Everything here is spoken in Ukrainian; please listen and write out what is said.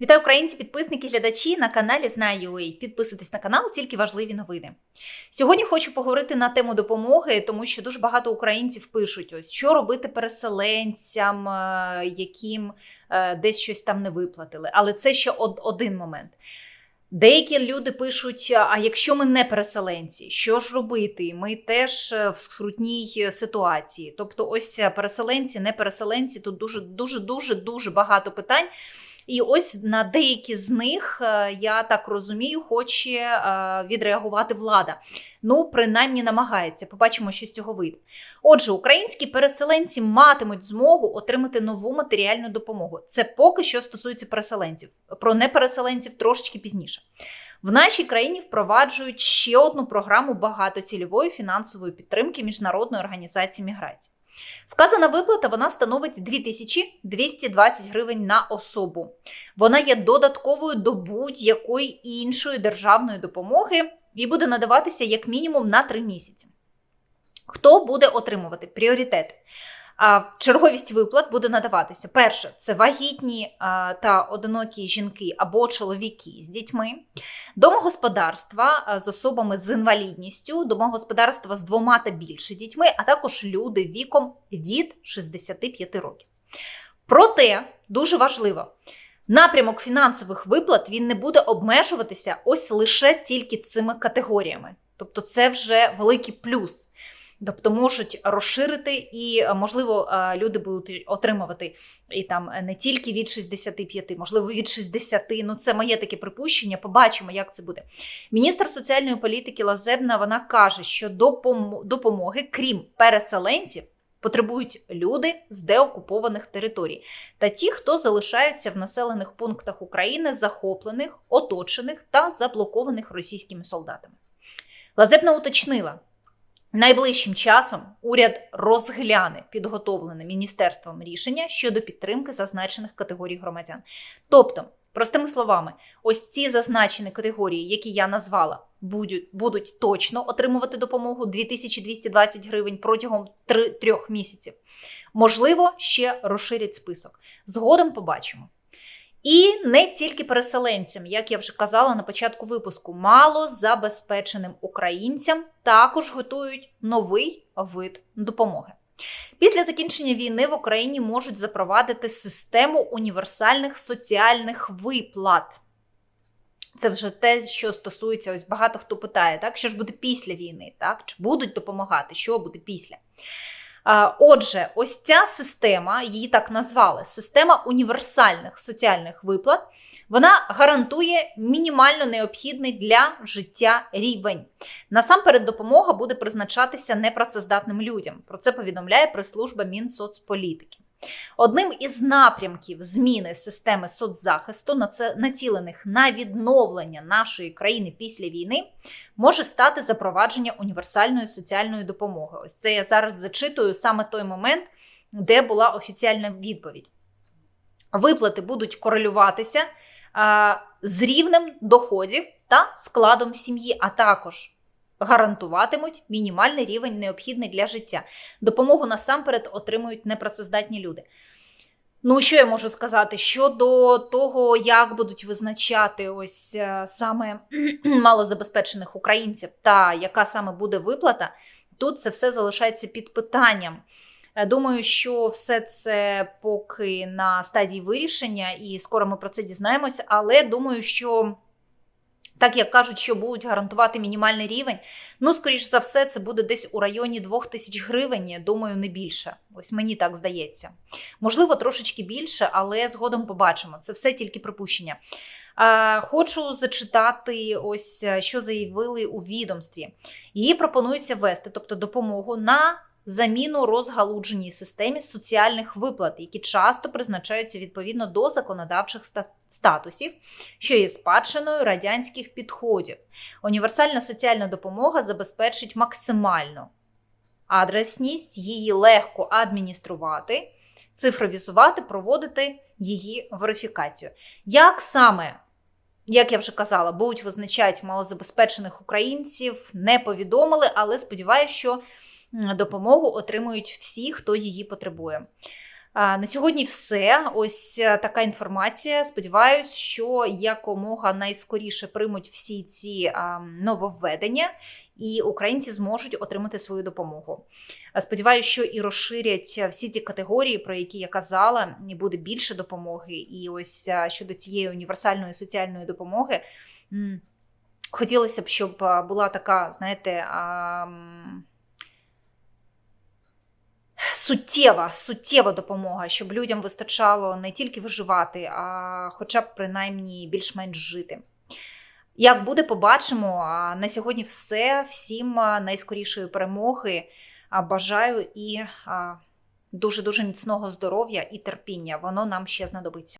Вітаю українці, підписники, глядачі на каналі Знаю.ua. Підписуйтесь на канал, тільки важливі новини. Сьогодні хочу поговорити на тему допомоги, тому що дуже багато українців пишуть: ось що робити переселенцям, е, яким е, десь щось там не виплатили. Але це ще один момент. Деякі люди пишуть: а якщо ми не переселенці, що ж робити? Ми теж е, в скрутній ситуації. Тобто, ось переселенці, не переселенці, тут дуже дуже дуже дуже багато питань. І ось на деякі з них, е, я так розумію, хоче е, відреагувати влада. Ну, принаймні намагається. Побачимо, що з цього вийде. Отже, українські переселенці матимуть змогу отримати нову матеріальну допомогу. Це поки що стосується переселенців. Про непереселенців трошечки пізніше. В нашій країні впроваджують ще одну програму багатоцільової фінансової підтримки Міжнародної організації міграції. Вказана виплата вона становить 2220 гривень на особу. Вона є додатковою до будь-якої іншої державної допомоги і буде надаватися як мінімум на 3 місяці. Хто буде отримувати пріоритети? Черговість виплат буде надаватися. Перше, це вагітні та одинокі жінки або чоловіки з дітьми, домогосподарства з особами з інвалідністю, домогосподарства з двома та більше дітьми, а також люди віком від 65 років. Проте дуже важливо. Напрямок фінансових виплат він не буде обмежуватися ось лише тільки цими категоріями. Тобто, це вже великий плюс. Тобто можуть розширити, і можливо люди будуть отримувати і там не тільки від 65, можливо, від 60. Ну це моє таке припущення. Побачимо, як це буде. Міністр соціальної політики Лазебна вона каже, що допомоги, крім переселенців, потребують люди з деокупованих територій та ті, хто залишаються в населених пунктах України, захоплених, оточених та заблокованих російськими солдатами. Лазебна уточнила. Найближчим часом уряд розгляне підготовлене міністерством рішення щодо підтримки зазначених категорій громадян. Тобто, простими словами, ось ці зазначені категорії, які я назвала, будуть будуть точно отримувати допомогу 2220 гривень протягом 3, 3 місяців. Можливо, ще розширять список. Згодом побачимо. І не тільки переселенцям, як я вже казала на початку випуску, мало забезпеченим українцям також готують новий вид допомоги. Після закінчення війни в Україні можуть запровадити систему універсальних соціальних виплат. Це вже те, що стосується, ось багато хто питає, так, що ж буде після війни, так? Чи будуть допомагати, що буде після? Отже, ось ця система, її так назвали, система універсальних соціальних виплат, вона гарантує мінімально необхідний для життя рівень. Насамперед, допомога буде призначатися непрацездатним людям. Про це повідомляє прес-служба Мінсоцполітики. Одним із напрямків зміни системи соцзахисту, націлених на відновлення нашої країни після війни, може стати запровадження універсальної соціальної допомоги. Ось це я зараз зачитую саме той момент, де була офіціальна відповідь. Виплати будуть корелюватися з рівнем доходів та складом сім'ї, а також гарантуватимуть мінімальний рівень необхідний для життя. Допомогу насамперед отримують непрацездатні люди. Ну, що я можу сказати? Щодо того, як будуть визначати ось е, саме малозабезпечених українців та яка саме буде виплата, тут це все залишається під питанням. Е, думаю, що все це поки на стадії вирішення, і скоро ми про це дізнаємось, але думаю, що так як кажуть, що будуть гарантувати мінімальний рівень, ну, скоріш за все, це буде десь у районі 2000 гривень, думаю, не більше. Ось мені так здається. Можливо, трошечки більше, але згодом побачимо. Це все тільки припущення. Хочу зачитати, ось що заявили у відомстві. Її пропонується ввести, тобто допомогу на заміну розгалудженій системі соціальних виплат, які часто призначаються відповідно до законодавчих статусів, що є спадщиною радянських підходів. Універсальна соціальна допомога забезпечить максимальну адресність, її легко адмініструвати, цифровізувати, проводити її верифікацію. Як саме як я вже казала, будуть визначають малозабезпечених українців, не повідомили, але сподіваюся, що допомогу отримують всі, хто її потребує. На сьогодні все. Ось е, така інформація. Сподіваюсь, що якомога найскоріше приймуть всі ці нововведення, і українці зможуть отримати свою допомогу. А Сподіваюся, що і розширять всі ті категорії, про які я казала, і буде більше допомоги. І ось щодо цієї універсальної соціальної допомоги. Хотілося б, щоб була така, знаєте, суттєва, суттєва допомога, щоб людям вистачало не тільки виживати, а хоча б принаймні більш-менш жити. Як буде, побачимо. А На сьогодні все. Всім найскорішої перемоги. Бажаю і дуже дуже міцного здоров'я і терпіння. Воно нам ще знадобиться.